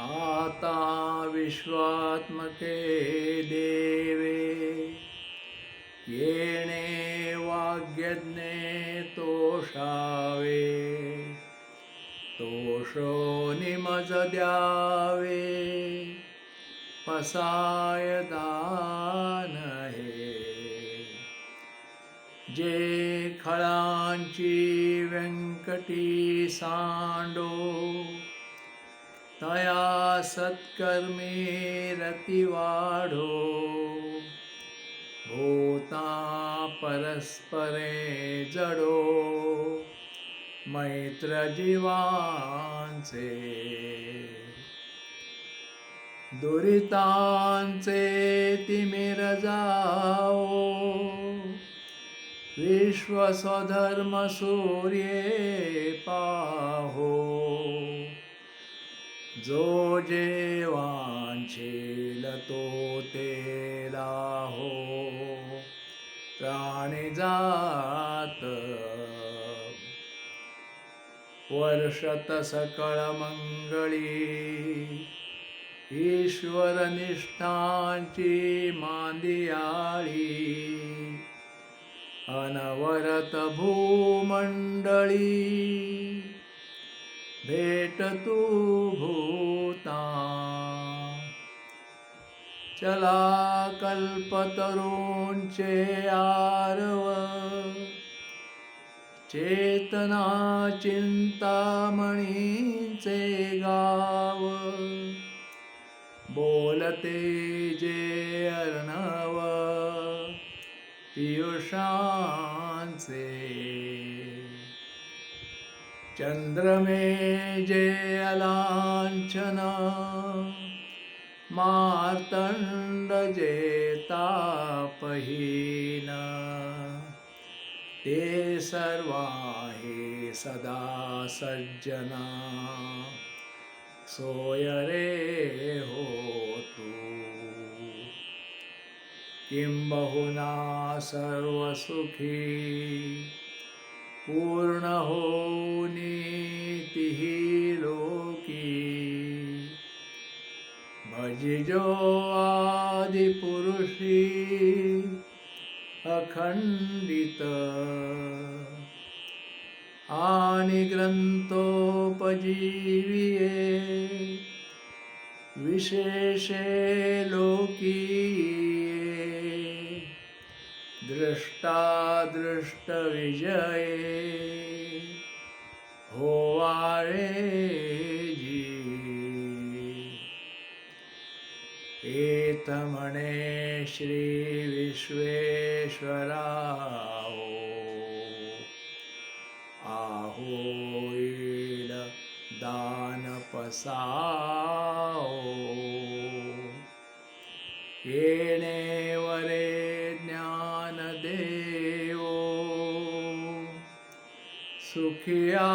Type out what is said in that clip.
आता विश्वात्मके देवे. येणे वाग्यज्ञे तोषावे. तोषो निमज द्यावे. पसाय दान हे. जे खळांची व्यंकटी सांडो तया सत्कर्मे रती वाढो भूता परस्परे जडो। मैत्र जीवांचे दुरितांचे तिमिर जाओ। विश्वस्वधर्म सूर्ये पाहो। जो जे वांछेल तो तेला हो. प्राणी जात वर्षत सकळ मंगळी. ईश्वर निष्ठांची मांदियाळी. अनवरत भूमंडळी. भेट तू भूता। चला कल्पतरूंचे आरव। चेतना चिंतामणीचे गाव। बोलते जे अर्णव। पियुषांचे चंद्रमे जे अलांछन मार्तंड जे तापहीन ते सर्वाहे सदा सज्जना। सोयरे होतु। हो बहुना सर्वसुखी। पूर्ण हो नीतिही लोकी. भजिजो आदिपुरुषी अखंडित. आणि ग्रंथोपजीविये विशेषे लोकी. દૃષ્ટાદૃષ્ટવિજયે હોવારે એ તમણે શ્રી વિશ્વેશ્વરાઓ. આહો દાન પસાઓ. એને વરે সুখিয়া